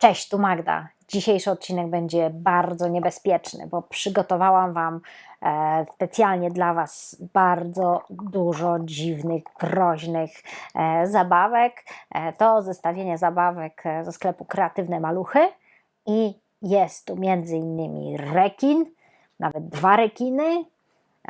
Cześć, tu Magda. Dzisiejszy odcinek będzie bardzo niebezpieczny, bo przygotowałam Wam e, specjalnie dla Was bardzo dużo dziwnych, groźnych e, zabawek. E, to zestawienie zabawek e, ze sklepu Kreatywne Maluchy i jest tu innymi rekin, nawet dwa rekiny,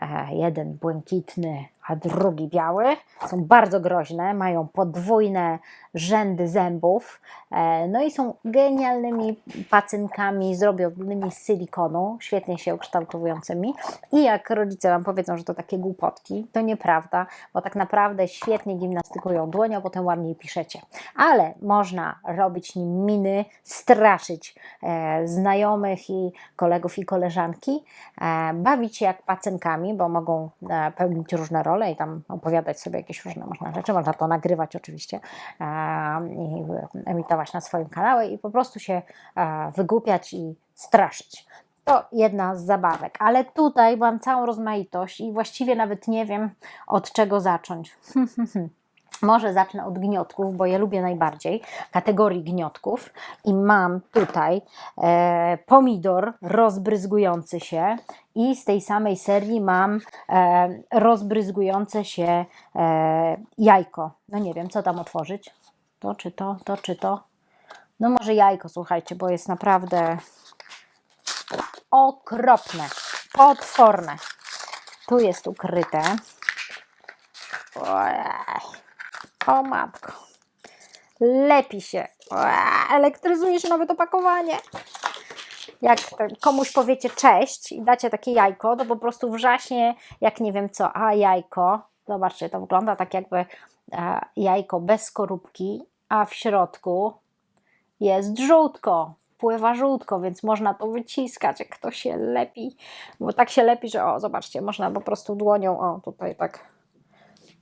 e, jeden błękitny, a drugi biały. Są bardzo groźne, mają podwójne rzędy zębów, e, no i są genialnymi pacynkami zrobionymi z silikonu, świetnie się ukształtującymi. I jak rodzice Wam powiedzą, że to takie głupotki, to nieprawda, bo tak naprawdę świetnie gimnastykują dłoń, a potem ładniej piszecie. Ale można robić nim miny, straszyć e, znajomych i kolegów i koleżanki, e, bawić się jak pacynkami, bo mogą pełnić różne role i tam opowiadać sobie jakieś różne można rzeczy. Można to nagrywać oczywiście i emitować na swoim kanale i po prostu się wygłupiać i straszyć. To jedna z zabawek, ale tutaj mam całą rozmaitość i właściwie nawet nie wiem od czego zacząć. Może zacznę od gniotków, bo je lubię najbardziej, kategorii gniotków. I mam tutaj e, pomidor rozbryzgujący się i z tej samej serii mam e, rozbryzgujące się e, jajko. No nie wiem, co tam otworzyć. To czy to, to czy to. No może jajko, słuchajcie, bo jest naprawdę okropne, potworne. Tu jest ukryte. Ojej. O matko. Lepi się. Elektryzuje się nawet opakowanie. Jak komuś powiecie cześć i dacie takie jajko, to po prostu wrzaśnie jak nie wiem co, a jajko. Zobaczcie, to wygląda tak jakby e, jajko bez skorupki, a w środku jest żółtko. Pływa żółtko, więc można to wyciskać, jak to się lepi. Bo tak się lepi, że o, zobaczcie, można po prostu dłonią, o tutaj tak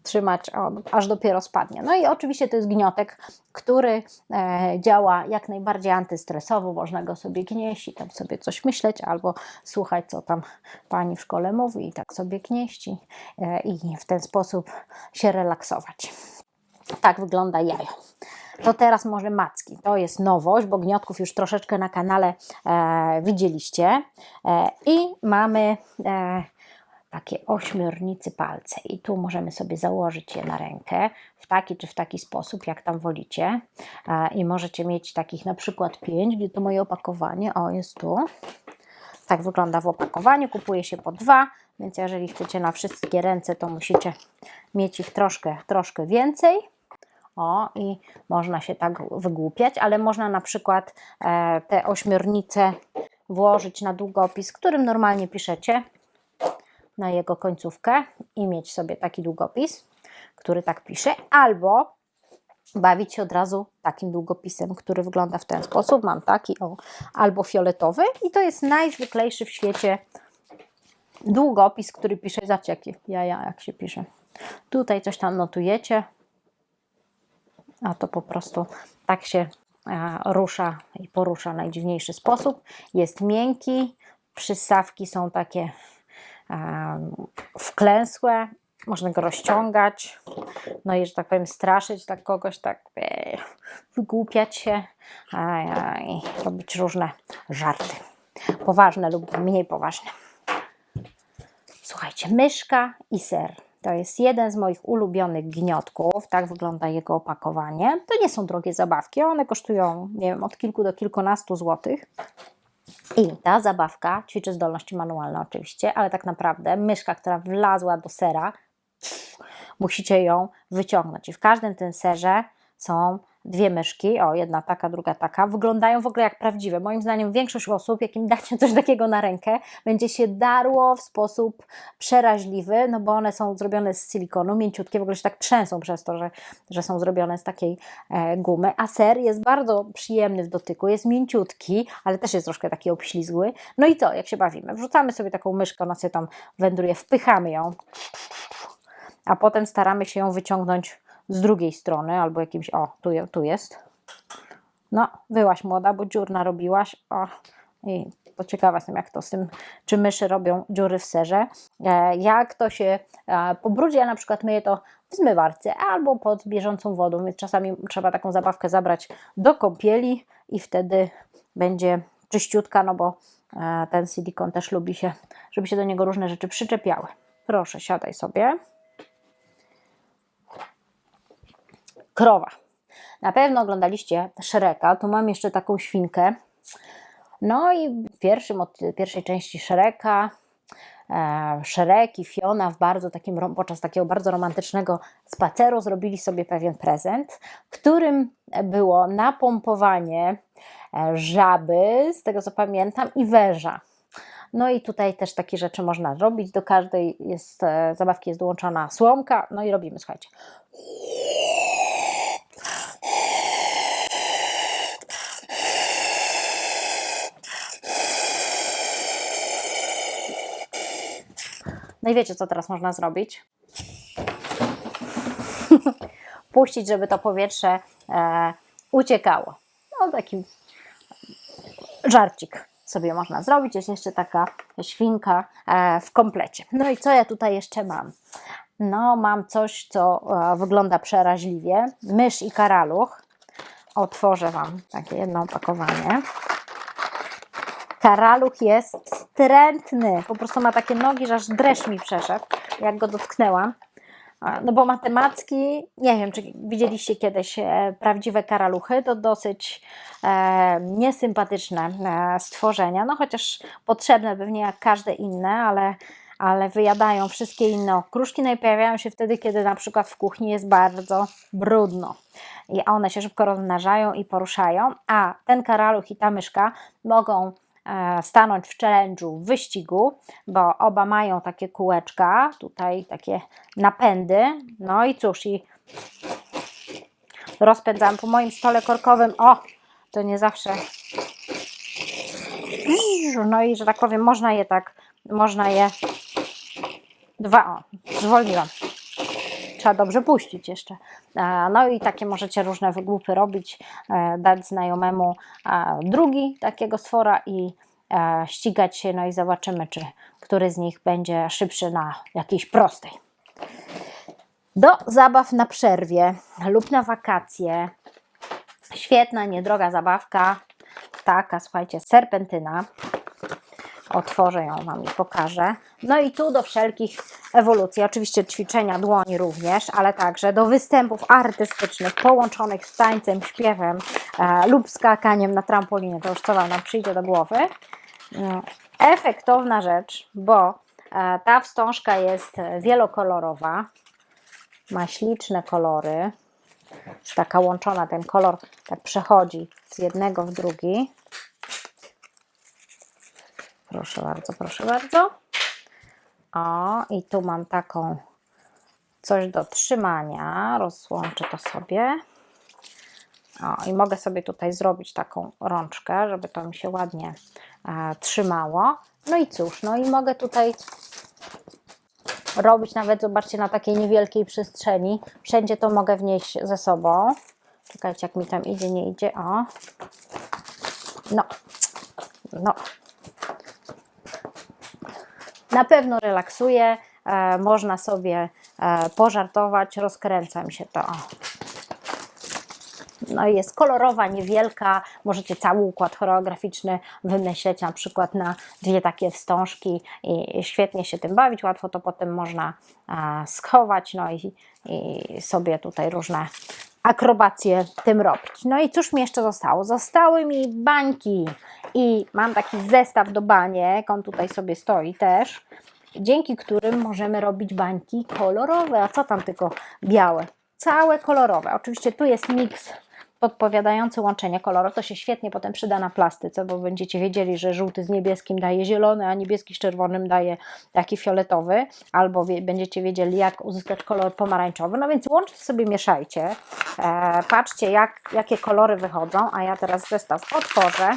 trzymać, aż dopiero spadnie. No i oczywiście to jest gniotek, który e, działa jak najbardziej antystresowo, można go sobie gnieść i tam sobie coś myśleć, albo słuchać, co tam pani w szkole mówi i tak sobie gnieści e, i w ten sposób się relaksować. Tak wygląda jajo. To teraz może macki. To jest nowość, bo gniotków już troszeczkę na kanale e, widzieliście. E, I mamy e, takie ośmiornicy palce. I tu możemy sobie założyć je na rękę w taki czy w taki sposób, jak tam wolicie. I możecie mieć takich na przykład pięć, gdzie to moje opakowanie, o jest tu, tak wygląda w opakowaniu, kupuje się po dwa, więc jeżeli chcecie na wszystkie ręce, to musicie mieć ich troszkę, troszkę więcej. O, i można się tak wygłupiać, ale można na przykład e, te ośmiornice włożyć na długopis, którym normalnie piszecie, na jego końcówkę i mieć sobie taki długopis, który tak pisze, albo bawić się od razu takim długopisem, który wygląda w ten sposób. Mam taki o, albo fioletowy i to jest najzwyklejszy w świecie długopis, który pisze, zobaczcie jakie jaja, jak się pisze. Tutaj coś tam notujecie, a to po prostu tak się e, rusza i porusza w najdziwniejszy sposób. Jest miękki, przystawki są takie wklęsłe, można go rozciągać, no i że tak powiem straszyć tak kogoś, tak e, wygłupiać się aj, robić różne żarty. Poważne lub mniej poważne. Słuchajcie, myszka i ser. To jest jeden z moich ulubionych gniotków. Tak wygląda jego opakowanie. To nie są drogie zabawki, one kosztują, nie wiem, od kilku do kilkunastu złotych. I ta zabawka ćwiczy zdolności manualne oczywiście, ale tak naprawdę myszka, która wlazła do sera, musicie ją wyciągnąć. I w każdym tym serze są dwie myszki, o jedna taka, druga taka, wyglądają w ogóle jak prawdziwe. Moim zdaniem większość osób, jak im dacie coś takiego na rękę, będzie się darło w sposób przeraźliwy, no bo one są zrobione z silikonu, mięciutkie, w ogóle się tak trzęsą przez to, że, że są zrobione z takiej e, gumy, a ser jest bardzo przyjemny w dotyku, jest mięciutki, ale też jest troszkę taki obślizgły. No i co, jak się bawimy? Wrzucamy sobie taką myszkę, ona sobie tam wędruje, wpychamy ją, a potem staramy się ją wyciągnąć z drugiej strony, albo jakimś, o, tu, tu jest. No, byłaś młoda, bo dziur narobiłaś, o, i bo ciekawa jestem, jak to z tym, czy myszy robią dziury w serze. E, jak to się e, pobrudzi, ja na przykład myję to w zmywarce albo pod bieżącą wodą, więc czasami trzeba taką zabawkę zabrać do kąpieli i wtedy będzie czyściutka, no bo e, ten silikon też lubi się, żeby się do niego różne rzeczy przyczepiały. Proszę, siadaj sobie. Krowa. Na pewno oglądaliście Szereka, tu mam jeszcze taką świnkę. No i w pierwszym, od pierwszej części Szereka, e, Szerek i Fiona w bardzo takim, podczas takiego bardzo romantycznego spaceru zrobili sobie pewien prezent, którym było napompowanie e, żaby, z tego co pamiętam, i węża. No i tutaj też takie rzeczy można robić. Do każdej jest, e, zabawki jest dołączona słomka. No i robimy, słuchajcie. No i wiecie, co teraz można zrobić? Puścić, żeby to powietrze e, uciekało. No taki żarcik sobie można zrobić. Jest jeszcze taka świnka e, w komplecie. No i co ja tutaj jeszcze mam? No, mam coś, co e, wygląda przeraźliwie. Mysz i karaluch. Otworzę Wam takie jedno opakowanie. Karaluch jest wstrętny. Po prostu ma takie nogi, że aż dreszcz mi przeszedł, jak go dotknęłam. No bo matemacki, nie wiem, czy widzieliście kiedyś e, prawdziwe karaluchy, to dosyć e, niesympatyczne e, stworzenia, no chociaż potrzebne pewnie jak każde inne, ale, ale wyjadają wszystkie inne okruszki, no i pojawiają się wtedy, kiedy na przykład w kuchni jest bardzo brudno. I one się szybko rozmnażają i poruszają, a ten karaluch i ta myszka mogą stanąć w challenge'u w wyścigu, bo oba mają takie kółeczka, tutaj takie napędy. No i cóż, i rozpędzam po moim stole korkowym. O, to nie zawsze. No i że tak powiem, można je tak, można je dwa, o, zwolniłam. Trzeba dobrze puścić jeszcze. E, No i takie możecie różne wygłupy robić, e, dać znajomemu e, drugi takiego stwora i ścigać się, no i zobaczymy, czy który z nich będzie szybszy na jakiejś prostej. Do zabaw na przerwie lub na wakacje. Świetna, niedroga zabawka. Taka, słuchajcie, serpentyna. Otworzę ją Wam i pokażę. No i tu do wszelkich ewolucji, oczywiście ćwiczenia dłoni również, ale także do występów artystycznych połączonych z tańcem, śpiewem e, lub skakaniem na trampolinie. To już co Wam przyjdzie do głowy. Mm, Efektowna rzecz, bo e, ta wstążka jest wielokolorowa, ma śliczne kolory. Taka łączona, ten kolor tak przechodzi z jednego w drugi. Proszę bardzo, proszę bardzo. O, i tu mam taką coś do trzymania. Rozłączę to sobie. O, i mogę sobie tutaj zrobić taką rączkę, żeby to mi się ładnie e, trzymało. No i cóż, no i mogę tutaj robić nawet, zobaczcie, na takiej niewielkiej przestrzeni. Wszędzie to mogę wnieść ze sobą. Czekajcie, jak mi tam idzie, nie idzie. O. No. No. Na pewno relaksuje. Można sobie e, pożartować. Rozkręca mi się to. No i jest kolorowa, niewielka. Możecie cały układ choreograficzny wymyśleć na przykład na dwie takie wstążki i świetnie się tym bawić. Łatwo to potem można e, schować, no i, i sobie tutaj różne akrobacje tym robić. No i cóż mi jeszcze zostało? Zostały mi bańki i mam taki zestaw do baniek, on tutaj sobie stoi też, dzięki którym możemy robić bańki kolorowe. A co tam tylko białe? Całe kolorowe. Oczywiście tu jest miks podpowiadający łączenie kolorów. To się świetnie potem przyda na plastyce, bo będziecie wiedzieli, że żółty z niebieskim daje zielony, a niebieski z czerwonym daje taki fioletowy, albo wie, będziecie wiedzieli, jak uzyskać kolor pomarańczowy. No więc łącznie sobie mieszajcie. E, patrzcie, jak, jakie kolory wychodzą, a ja teraz zestaw otworzę,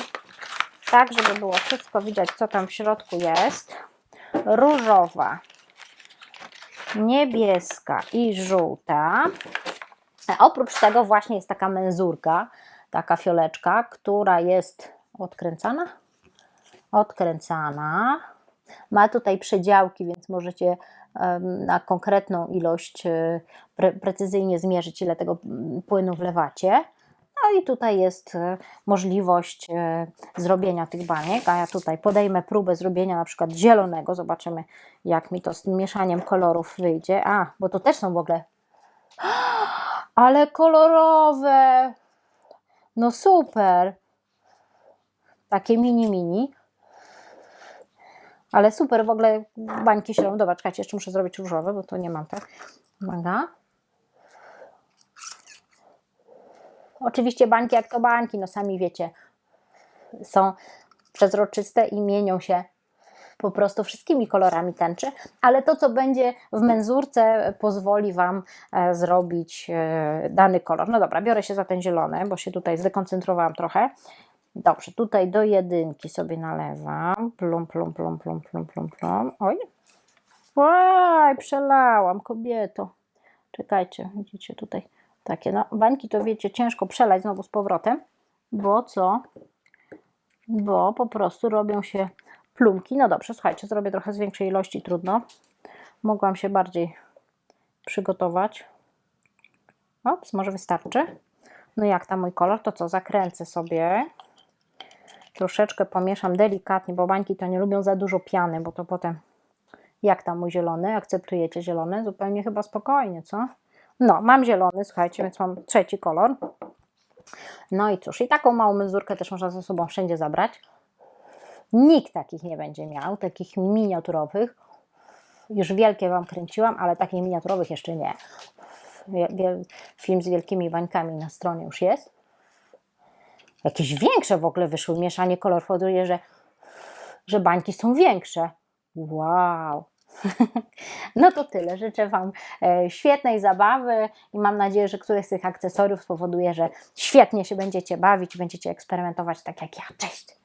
tak, żeby było wszystko widać, co tam w środku jest. Różowa, niebieska i żółta. A Oprócz tego właśnie jest taka menzurka, taka fioleczka, która jest odkręcana. odkręcana. Ma tutaj przedziałki, więc możecie na konkretną ilość e, pre, precyzyjnie zmierzyć, ile tego płynu wlewacie. No i tutaj jest e, możliwość e, zrobienia tych baniek, a ja tutaj podejmę próbę zrobienia na przykład zielonego. Zobaczymy, jak mi to z mieszaniem kolorów wyjdzie. A, bo to też są w ogóle. Ale kolorowe! No super! Takie mini, mini. Ale super, w ogóle bańki się. Dobra, czekajcie, jeszcze muszę zrobić różowe, bo to nie mam, tak? Uwaga. Oczywiście bańki jak to bańki, no sami wiecie, są przezroczyste i mienią się po prostu wszystkimi kolorami tęczy, ale to, co będzie w menzurce, pozwoli Wam e, zrobić e, dany kolor. No dobra, biorę się za ten zielony, bo się tutaj zdekoncentrowałam trochę. Dobrze, tutaj do jedynki sobie nalewam. Plum, plum, plum, plum, plum, plum, plum. Oj. Oj, przelałam, kobieto. Czekajcie, widzicie tutaj takie, no bańki to wiecie, ciężko przelać znowu z powrotem, bo co? Bo po prostu robią się plumki. No dobrze, słuchajcie, zrobię trochę z większej ilości, trudno. Mogłam się bardziej przygotować. Ops, może wystarczy. No jak tam mój kolor, to co, zakręcę sobie. Troszeczkę pomieszam delikatnie, bo bańki to nie lubią za dużo piany, bo to potem... Jak tam mój zielony? Akceptujecie zielony? Zupełnie chyba spokojnie, co? No, mam zielony, słuchajcie, więc mam trzeci kolor. No i cóż, i taką małą menzurkę też można ze sobą wszędzie zabrać. Nikt takich nie będzie miał, takich miniaturowych. Już wielkie Wam kręciłam, ale takich miniaturowych jeszcze nie. Film z wielkimi bańkami na stronie już jest. Jakieś większe w ogóle wyszły. Mieszanie kolor powoduje, że, że bańki są większe. Wow! No to tyle. Życzę Wam e, świetnej zabawy i mam nadzieję, że któryś z tych akcesoriów spowoduje, że świetnie się będziecie bawić będziecie eksperymentować tak jak ja. Cześć!